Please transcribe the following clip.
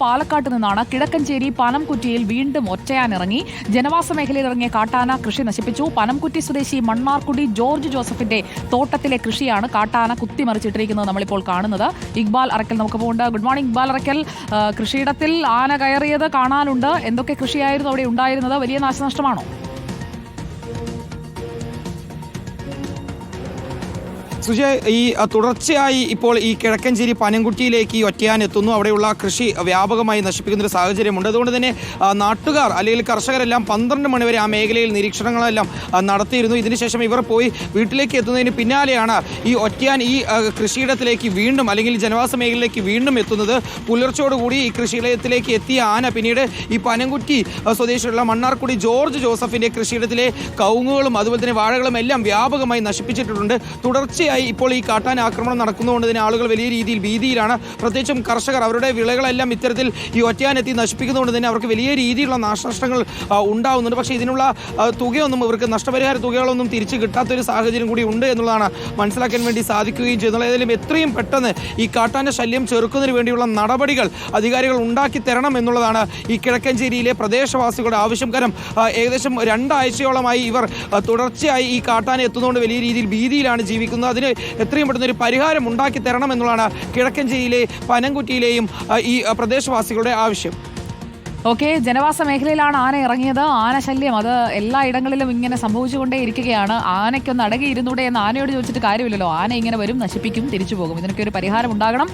പാലക്കാട്ട് നിന്നാണ് കിഴക്കഞ്ചേരി പനംകുറ്റിയിൽ വീണ്ടും ഒറ്റയാനിറങ്ങി. ജനവാസ മേഖലയിൽ ഇറങ്ങിയ കാട്ടാന കൃഷി നശിപ്പിച്ചു. പനംകുറ്റി സ്വദേശി മണ്ണാർക്കുടി ജോർജ് ജോസഫിന്റെ തോട്ടത്തിലെ കൃഷിയാണ് കാട്ടാന കുത്തിമറിച്ചിട്ടിരിക്കുന്നത് നമ്മളിപ്പോൾ കാണുന്നത്. ഇക്ബാൽ അറക്കൽ നമുക്ക് പോകുന്നുണ്ട്. ഗുഡ് മോർണിംഗ് ഇക്ബാൽ അറക്കൽ കൃഷിയിടത്തിൽ ആന കയറിയത് കാണാനുണ്ട്. എന്തൊക്കെ കൃഷിയായിരുന്നു അവിടെ ഉണ്ടായിരുന്നത്? വലിയ നാശനഷ്ടമാണോ? സുജയ് ഈ തുടർച്ചയായി ഇപ്പോൾ ഈ കിഴക്കഞ്ചേരി പനംകുട്ടിയിലേക്ക് ഈ ഒറ്റയാൻ എത്തുന്നു അവിടെയുള്ള കൃഷി വ്യാപകമായി നശിപ്പിക്കുന്ന ഒരു സാഹചര്യമുണ്ട്. അതുകൊണ്ട് തന്നെ നാട്ടുകാർ അല്ലെങ്കിൽ കർഷകരെല്ലാം പന്ത്രണ്ട് മണിവരെ ആ മേഖലയിൽ നിരീക്ഷണങ്ങളെല്ലാം നടത്തിയിരുന്നു. ഇതിനുശേഷം ഇവർ പോയി വീട്ടിലേക്ക് എത്തുന്നതിന് പിന്നാലെയാണ് ഈ ഒറ്റയാൻ ഈ കൃഷിയിടത്തിലേക്ക് വീണ്ടും അല്ലെങ്കിൽ ജനവാസ മേഖലയിലേക്ക് വീണ്ടും എത്തുന്നത്. പുലർച്ചയോടുകൂടി ഈ കൃഷിയിടത്തിലേക്ക് എത്തിയ ആന പിന്നീട് ഈ പനംകുറ്റി സ്വദേശിയുള്ള മണ്ണാർക്കുടി ജോർജ് ജോസഫിന്റെ കൃഷിയിടത്തിലെ കൗങ്ങുകളും അതുപോലെ തന്നെ വാഴകളും എല്ലാം വ്യാപകമായി നശിപ്പിച്ചിട്ടുണ്ട്. തുടർച്ചയായി ഇപ്പോൾ ഈ കാട്ടാൻ ആക്രമണം നടക്കുന്നതുകൊണ്ട് തന്നെ ആളുകൾ വലിയ രീതിയിൽ ഭീതിയിലാണ്. പ്രത്യേകിച്ചും കർഷകർ അവരുടെ വിളകളെല്ലാം ഇത്തരത്തിൽ ഈ ഒറ്റയാനെത്തി നശിപ്പിക്കുന്നതുകൊണ്ട് തന്നെ അവർക്ക് വലിയ രീതിയിലുള്ള നാശനഷ്ടങ്ങൾ ഉണ്ടാവുന്നുണ്ട്. പക്ഷേ ഇതിനുള്ള തുകയൊന്നും ഇവർക്ക് നഷ്ടപരിഹാര തുകകളൊന്നും തിരിച്ചു കിട്ടാത്തൊരു സാഹചര്യം കൂടി ഉണ്ട് എന്നുള്ളതാണ് മനസ്സിലാക്കാൻ വേണ്ടി സാധിക്കുകയും ചെയ്യുന്നത്. ഏതായാലും എത്രയും പെട്ടെന്ന് ഈ കാട്ടാന്റെ ശല്യം ചെറുക്കുന്നതിന് വേണ്ടിയുള്ള നടപടികൾ അധികാരികൾ ഉണ്ടാക്കി തരണം എന്നുള്ളതാണ് ഈ കിഴക്കഞ്ചേരിയിലെ പ്രദേശവാസികളുടെ ആവശ്യം. കാരണം ഏകദേശം രണ്ടാഴ്ചയോളമായി ഇവർ തുടർച്ചയായി ഈ കാട്ടാനെ എത്തുന്നതുകൊണ്ട് വലിയ രീതിയിൽ ഭീതിയിലാണ് ജീവിക്കുന്നത്. അതിന് എത്രയും പെട്ടെന്ന് ഒരു പരിഹാരം ഉണ്ടാക്കി തരണം എന്നുള്ളതാണ് കിഴക്കഞ്ചേരിയിലെ പനംകുറ്റിയിലെയും ഈ പ്രദേശവാസികളുടെ ആവശ്യം. ഓക്കെ ജനവാസ മേഖലയിലാണ് ആന ഇറങ്ങിയത്. ആന ശല്യം. അത് എല്ലാ ഇടങ്ങളിലും ഇങ്ങനെ സംഭവിച്ചുകൊണ്ടേ ഇരിക്കുകയാണ് ആനയ്ക്കൊന്ന് അടങ്ങിയിരുന്നൂടെ എന്ന് ആനയോട് ചോദിച്ചിട്ട് കാര്യമില്ലല്ലോ. ആന ഇങ്ങനെ വരും നശിപ്പിക്കും തിരിച്ചു പോകും ഇതിനൊക്കെ ഒരു പരിഹാരം ഉണ്ടാകണം.